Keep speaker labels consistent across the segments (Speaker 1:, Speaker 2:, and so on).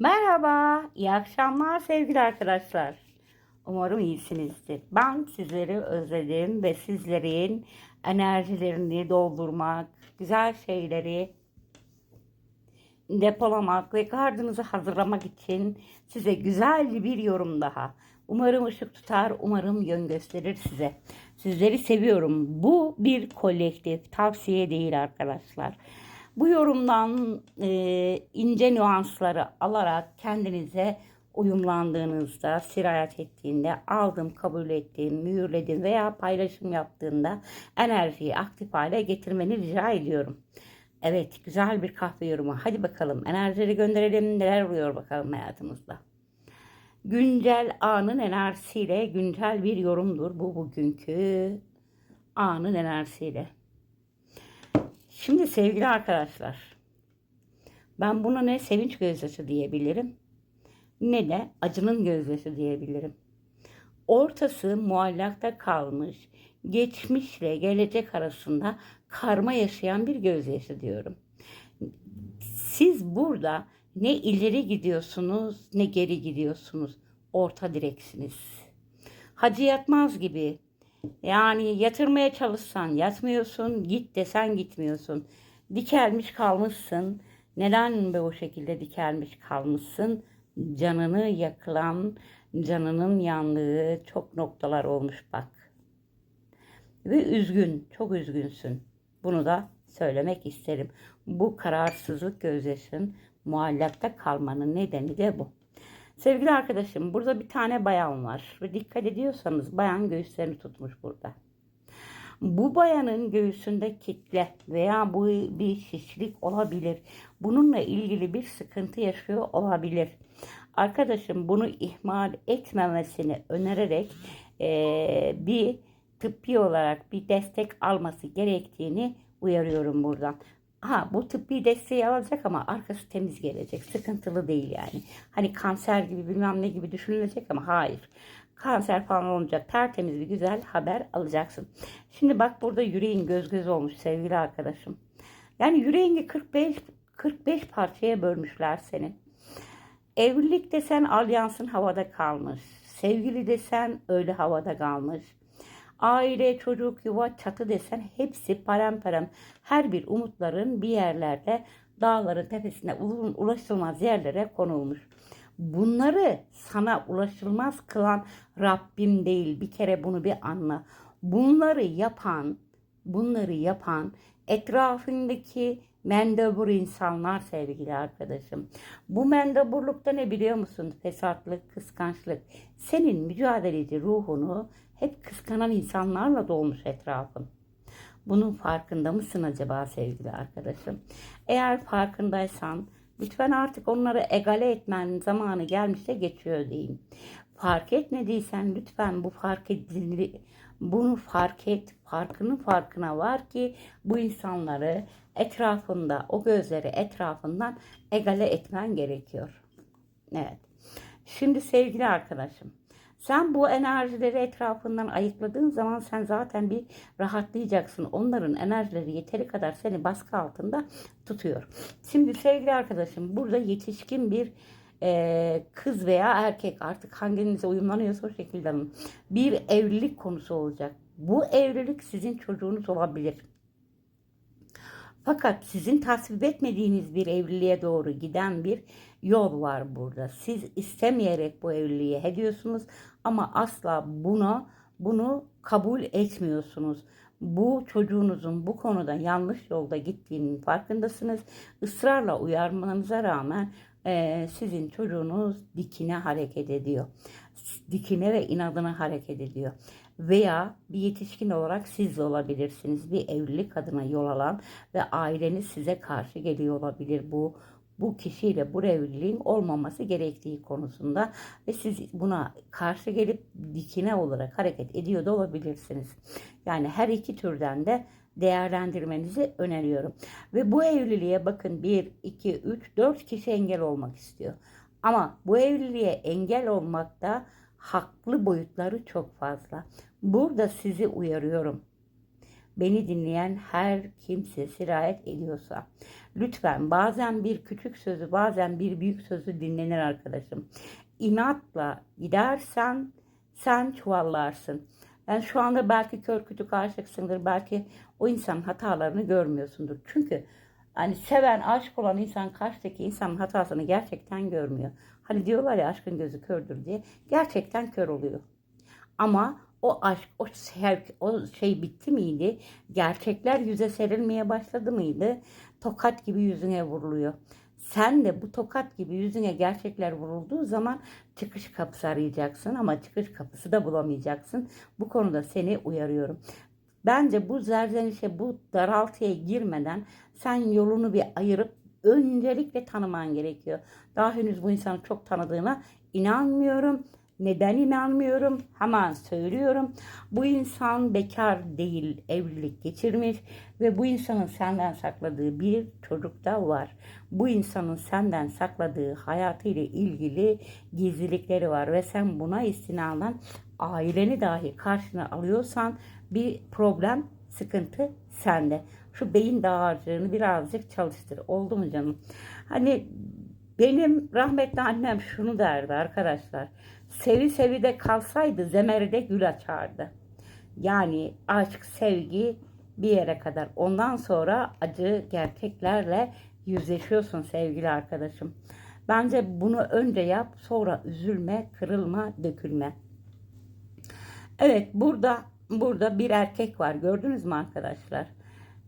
Speaker 1: Merhaba, iyi akşamlar sevgili arkadaşlar. Umarım iyisinizdir. Ben sizleri özledim ve sizlerin enerjilerini doldurmak, güzel şeyleri depolamak ve gardınızı hazırlamak için size güzel bir yorum daha. Umarım ışık tutar, umarım yön gösterir size. Sizleri seviyorum. Bu bir kolektif, tavsiye değil arkadaşlar. Bu yorumdan e, ince nüansları alarak kendinize uyumlandığınızda, sirayet ettiğinde, aldım, kabul ettiğim, mühürledim veya paylaşım yaptığında enerjiyi aktif hale getirmeni rica ediyorum. Evet, güzel bir kahve yorumu. Hadi bakalım enerjileri gönderelim. Neler oluyor bakalım hayatımızda. Güncel anın enerjisiyle güncel bir yorumdur bu bugünkü anın enerjisiyle. Şimdi sevgili arkadaşlar, ben buna ne sevinç gözyaşı diyebilirim, ne de acının gözyaşı diyebilirim. Ortası muallakta kalmış, geçmişle gelecek arasında karma yaşayan bir gözyaşı diyorum. Siz burada ne ileri gidiyorsunuz ne geri gidiyorsunuz. Orta direksiniz. Hacı yatmaz gibi yani yatırmaya çalışsan yatmıyorsun, git desen gitmiyorsun. Dikelmiş kalmışsın. Neden be o şekilde dikelmiş kalmışsın? Canını yakılan, canının yandığı çok noktalar olmuş bak. Ve üzgün, çok üzgünsün. Bunu da söylemek isterim. Bu kararsızlık gözyaşın muallakta kalmanın nedeni de bu. Sevgili arkadaşım burada bir tane bayan var ve dikkat ediyorsanız bayan göğüslerini tutmuş burada. Bu bayanın göğsünde kitle veya bu bir şişlik olabilir. Bununla ilgili bir sıkıntı yaşıyor olabilir. Arkadaşım bunu ihmal etmemesini önererek eee, bir tıbbi olarak bir destek alması gerektiğini uyarıyorum buradan. Ha bu tıbbi desteği alacak ama arkası temiz gelecek. Sıkıntılı değil yani. Hani kanser gibi bilmem ne gibi düşünülecek ama hayır. Kanser falan olmayacak. Tertemiz bir güzel haber alacaksın. Şimdi bak burada yüreğin göz göz olmuş sevgili arkadaşım. Yani yüreğini 45 45 parçaya bölmüşler senin. Evlilik desen alyansın havada kalmış. Sevgili desen öyle havada kalmış. Aile, çocuk, yuva, çatı desen hepsi paramparem. Her bir umutların bir yerlerde dağların tepesine ulaşılmaz yerlere konulmuş. Bunları sana ulaşılmaz kılan Rabbim değil. Bir kere bunu bir anla. Bunları yapan, bunları yapan etrafındaki mendebur insanlar sevgili arkadaşım. Bu mendeburlukta ne biliyor musun? Fesatlık, kıskançlık. Senin mücadeleci ruhunu hep kıskanan insanlarla dolmuş etrafın. Bunun farkında mısın acaba sevgili arkadaşım? Eğer farkındaysan lütfen artık onları egale etmenin zamanı gelmiş de geçiyor diyeyim. Fark etmediysen lütfen bu fark edildi, bunu fark et, farkının farkına var ki bu insanları etrafında, o gözleri etrafından egale etmen gerekiyor. Evet. Şimdi sevgili arkadaşım, sen bu enerjileri etrafından ayıkladığın zaman sen zaten bir rahatlayacaksın. Onların enerjileri yeteri kadar seni baskı altında tutuyor. Şimdi sevgili arkadaşım burada yetişkin bir e, kız veya erkek artık hanginize uyumlanıyorsa o şekilde alın. Bir evlilik konusu olacak. Bu evlilik sizin çocuğunuz olabilir. Fakat sizin tasvip etmediğiniz bir evliliğe doğru giden bir yol var burada. Siz istemeyerek bu evliliğe ediyorsunuz ama asla buna bunu kabul etmiyorsunuz. Bu çocuğunuzun bu konuda yanlış yolda gittiğinin farkındasınız. Israrla uyarmanıza rağmen e, sizin çocuğunuz dikine hareket ediyor. Dikine ve inadına hareket ediyor. Veya bir yetişkin olarak siz de olabilirsiniz. Bir evlilik adına yol alan ve aileniz size karşı geliyor olabilir. Bu bu kişiyle bu evliliğin olmaması gerektiği konusunda ve siz buna karşı gelip dikine olarak hareket ediyor da olabilirsiniz. Yani her iki türden de değerlendirmenizi öneriyorum. Ve bu evliliğe bakın 1, 2, 3, 4 kişi engel olmak istiyor. Ama bu evliliğe engel olmakta haklı boyutları çok fazla. Burada sizi uyarıyorum. Beni dinleyen her kimse sirayet ediyorsa lütfen bazen bir küçük sözü bazen bir büyük sözü dinlenir arkadaşım. İnatla gidersen sen çuvallarsın. Yani şu anda belki kör kütük aşıksındır. Belki o insanın hatalarını görmüyorsundur. Çünkü hani seven, aşık olan insan karşıdaki insanın hatasını gerçekten görmüyor. Hani diyorlar ya aşkın gözü kördür diye. Gerçekten kör oluyor. Ama o aşk, o sevk, o şey bitti miydi? Gerçekler yüze serilmeye başladı mıydı? Tokat gibi yüzüne vuruluyor. Sen de bu tokat gibi yüzüne gerçekler vurulduğu zaman çıkış kapısı arayacaksın ama çıkış kapısı da bulamayacaksın. Bu konuda seni uyarıyorum. Bence bu zerzenişe, bu daraltıya girmeden sen yolunu bir ayırıp öncelikle tanıman gerekiyor. Daha henüz bu insanı çok tanıdığına inanmıyorum. Neden inanmıyorum? Hemen söylüyorum. Bu insan bekar değil, evlilik geçirmiş ve bu insanın senden sakladığı bir çocuk da var. Bu insanın senden sakladığı hayatıyla ilgili gizlilikleri var ve sen buna istinaden aileni dahi karşına alıyorsan bir problem, sıkıntı sende. Şu beyin dağarcığını birazcık çalıştır. Oldu mu canım? Hani benim rahmetli annem şunu derdi arkadaşlar. Sevi sevi de kalsaydı zemerde gül açardı. Yani aşk, sevgi bir yere kadar. Ondan sonra acı gerçeklerle yüzleşiyorsun sevgili arkadaşım. Bence bunu önce yap, sonra üzülme, kırılma, dökülme. Evet, burada burada bir erkek var. Gördünüz mü arkadaşlar?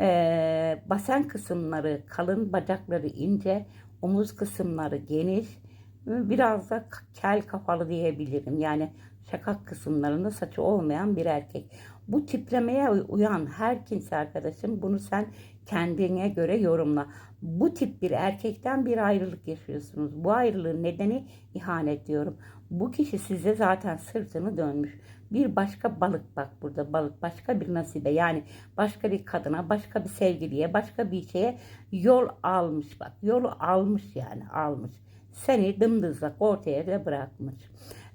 Speaker 1: Ee, basen kısımları kalın, bacakları ince, omuz kısımları geniş, biraz da kel kafalı diyebilirim. Yani şakak kısımlarında saçı olmayan bir erkek. Bu tiplemeye uyan her kimse arkadaşım bunu sen kendine göre yorumla. Bu tip bir erkekten bir ayrılık yaşıyorsunuz. Bu ayrılığın nedeni ihanet diyorum. Bu kişi size zaten sırtını dönmüş. Bir başka balık bak burada balık başka bir nasibe yani başka bir kadına başka bir sevgiliye başka bir şeye yol almış bak yolu almış yani almış seni dımdızlak ortaya da bırakmış.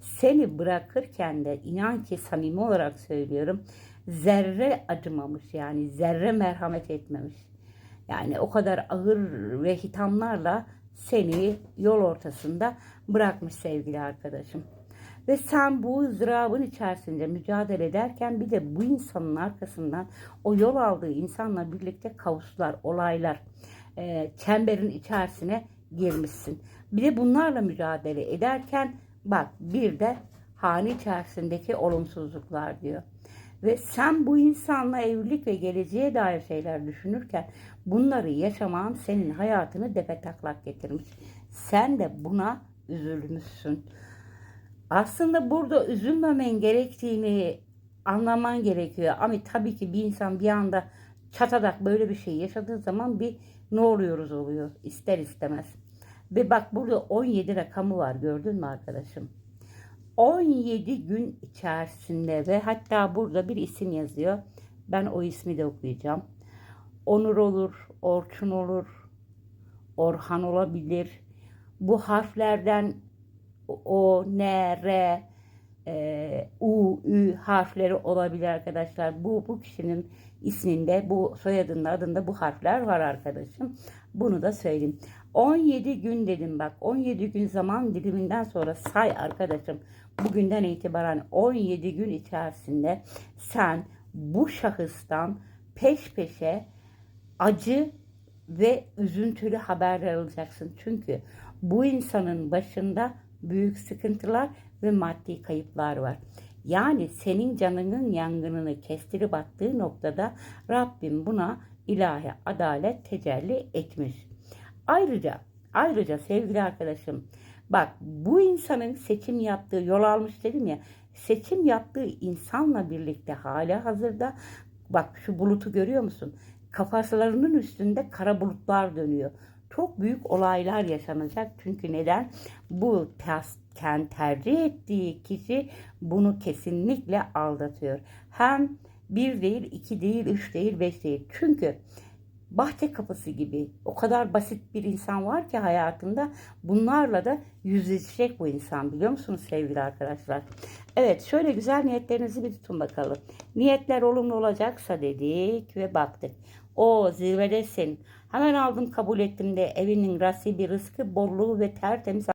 Speaker 1: Seni bırakırken de inan ki samimi olarak söylüyorum zerre acımamış yani zerre merhamet etmemiş. Yani o kadar ağır ve hitamlarla seni yol ortasında bırakmış sevgili arkadaşım. Ve sen bu ızdırabın içerisinde mücadele ederken bir de bu insanın arkasından o yol aldığı insanla birlikte kavuşlar, olaylar, e, çemberin içerisine girmişsin. Bir de bunlarla mücadele ederken bak bir de hane içerisindeki olumsuzluklar diyor. Ve sen bu insanla evlilik ve geleceğe dair şeyler düşünürken bunları yaşaman senin hayatını depe taklak getirmiş. Sen de buna üzülmüşsün. Aslında burada üzülmemen gerektiğini anlaman gerekiyor. Ama tabii ki bir insan bir anda çatadak böyle bir şey yaşadığı zaman bir ne oluyoruz oluyor ister istemez. Ve bak burada 17 rakamı var gördün mü arkadaşım? 17 gün içerisinde ve hatta burada bir isim yazıyor. Ben o ismi de okuyacağım. Onur olur, Orçun olur, Orhan olabilir. Bu harflerden O, N, R, e, U, Ü harfleri olabilir arkadaşlar. Bu bu kişinin isminde, bu soyadının adında bu harfler var arkadaşım. Bunu da söyleyeyim. 17 gün dedim bak. 17 gün zaman diliminden sonra say arkadaşım. Bugünden itibaren 17 gün içerisinde sen bu şahıstan peş peşe acı ve üzüntülü haberler alacaksın. Çünkü bu insanın başında büyük sıkıntılar ve maddi kayıplar var. Yani senin canının yangınını kestirip attığı noktada Rabbim buna ilahi adalet tecelli etmiş. Ayrıca ayrıca sevgili arkadaşım bak bu insanın seçim yaptığı yol almış dedim ya seçim yaptığı insanla birlikte hala hazırda bak şu bulutu görüyor musun? Kafaslarının üstünde kara bulutlar dönüyor. Çok büyük olaylar yaşanacak. Çünkü neden? Bu tercih ettiği kişi bunu kesinlikle aldatıyor. Hem bir değil, iki değil, üç değil, beş değil. Çünkü bahçe kapısı gibi. O kadar basit bir insan var ki hayatında. Bunlarla da yüzleşecek bu insan biliyor musunuz sevgili arkadaşlar? Evet şöyle güzel niyetlerinizi bir tutun bakalım. Niyetler olumlu olacaksa dedik ve baktık. O zirvedesin. Hemen aldım kabul ettim de evinin rasibi rızkı bolluğu ve tertemiz